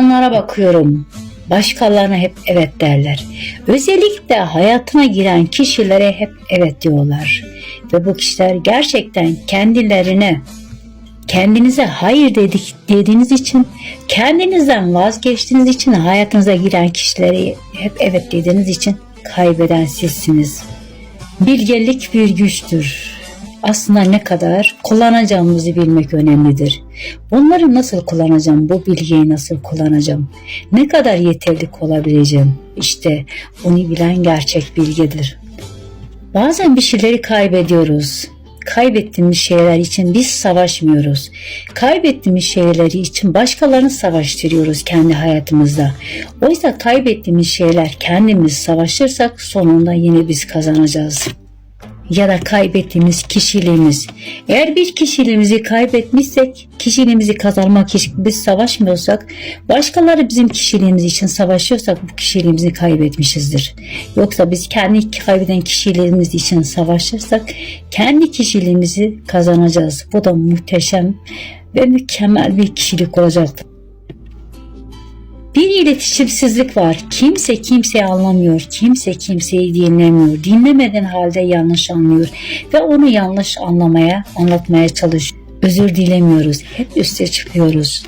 İnsanlara bakıyorum. Başkalarına hep evet derler. Özellikle hayatına giren kişilere hep evet diyorlar. Ve bu kişiler gerçekten kendilerine kendinize hayır dedik dediğiniz için, kendinizden vazgeçtiğiniz için hayatınıza giren kişileri hep evet dediğiniz için kaybeden sizsiniz. Bilgelik bir güçtür. Aslında ne kadar kullanacağımızı bilmek önemlidir. Bunları nasıl kullanacağım, bu bilgiyi nasıl kullanacağım, ne kadar yeterlik olabileceğim, işte bunu bilen gerçek bilgedir. Bazen bir şeyleri kaybediyoruz. Kaybettiğimiz şeyler için biz savaşmıyoruz. Kaybettiğimiz şeyleri için başkalarını savaştırıyoruz kendi hayatımızda. Oysa kaybettiğimiz şeyler kendimiz savaşırsak sonunda yine biz kazanacağız ya da kaybettiğimiz kişiliğimiz. Eğer bir kişiliğimizi kaybetmişsek, kişiliğimizi kazanmak için biz savaşmıyorsak, başkaları bizim kişiliğimiz için savaşıyorsak bu kişiliğimizi kaybetmişizdir. Yoksa biz kendi kaybeden kişiliğimiz için savaşırsak kendi kişiliğimizi kazanacağız. Bu da muhteşem ve mükemmel bir kişilik olacaktır. Bir iletişimsizlik var. Kimse kimseyi anlamıyor. Kimse kimseyi dinlemiyor. Dinlemeden halde yanlış anlıyor. Ve onu yanlış anlamaya, anlatmaya çalışıyor. Özür dilemiyoruz. Hep üste çıkıyoruz.